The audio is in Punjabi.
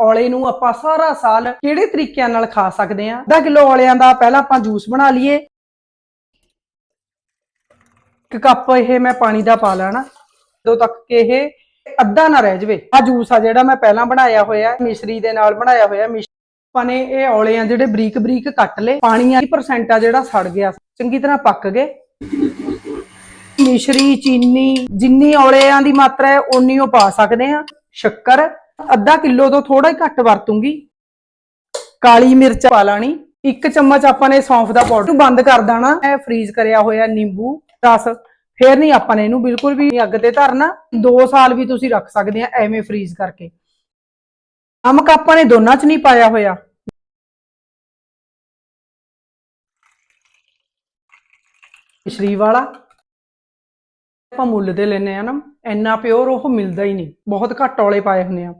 ਔਲੇ ਨੂੰ ਆਪਾਂ ਸਾਰਾ ਸਾਲ ਕਿਹੜੇ ਤਰੀਕਿਆਂ ਨਾਲ ਖਾ ਸਕਦੇ ਆ ਅੱਧਾ ਕਿਲੋ ਔਲਿਆਂ ਦਾ, ਪਹਿਲਾਂ ਆਪਾਂ ਜੂਸ ਬਣਾ ਲਈਏ। ਇੱਕ ਕੱਪ ਇਹ ਮੈਂ ਪਾਣੀ ਦਾ ਪਾ ਲੈਣਾ। ਜਦੋਂ ਤੱਕ ਕਿ ਇਹ ਅੱਧਾ ਨਾ ਰਹਿ ਜਵੇ। ਆ ਜੂਸ ਆ ਜਿਹੜਾ ਮੈਂ ਪਹਿਲਾਂ ਬਣਾਇਆ ਹੋਇਆ, ਮਿਸ਼ਰੀ ਦੇ ਨਾਲ ਬਣਾਇਆ ਹੋਇਆ ਆਪਾਂ ਨੇ ਇਹ ਔਲੇ ਆ ਜਿਹੜੇ ਬਰੀਕ ਬਰੀਕ ਕੱਟ ਲਏ। ਪਾਣੀ ਆ 30% ਆ ਜਿਹੜਾ ਸੜ ਗਿਆ। ਚੰਗੀ ਤਰ੍ਹਾਂ ਪੱਕ ਗਏ। ਮਿਸ਼ਰੀ, ਚੀਨੀ, ਜਿੰਨੀ ਔਲਿਆਂ ਦੀ ਮਾਤਰਾ ਹੈ, ਓਨੀ ਉਹ ਪਾ ਸਕਦੇ ਆ ਸ਼ੱਕਰ ਅੱਧਾ ਕਿਲੋ ਤੋਂ ਥੋੜਾ ਹੀ ਘੱਟ ਵਰਤੂੰਗੀ। ਕਾਲੀ ਮਿਰਚ ਪਾ ਲਾਣੀ। ਇੱਕ ਚਮਚ ਆਪਾਂ ਨੇ ਸੌਂਫ ਦਾ ਪਾਊਡਰ ਨੂੰ ਬੰਦ ਕਰ ਦੇਣਾ। ਇਹ ਫ੍ਰੀਜ਼ ਕਰਿਆ ਹੋਇਆ ਨਿੰਬੂ, ਰਸ। ਫੇਰ ਨਹੀਂ ਆਪਾਂ ਨੇ ਇਹਨੂੰ ਬਿਲਕੁਲ ਵੀ ਅੱਗ ਤੇ ਧਰਨਾ। 2 ਸਾਲ ਵੀ ਤੁਸੀਂ ਰੱਖ ਸਕਦੇ ਆ ਐਵੇਂ ਫ੍ਰੀਜ਼ ਕਰਕੇ। ਨਮਕ ਆਪਾਂ ਨੇ ਦੋਨਾਂ 'ਚ ਨਹੀਂ ਪਾਇਆ ਹੋਇਆ। ਸ਼ਰੀ ਵਾਲਾ। ਆਪਾਂ ਮੁੱਲ ਤੇ ਲੈਨੇ ਆ ਨਾ। ਇੰਨਾ ਪਿਓਰ ਉਹ ਮਿਲਦਾ ਹੀ ਨਹੀਂ। ਬਹੁਤ ਘੱਟ ਔਲੇ ਪਾਏ ਹੁੰਦੇ ਆ।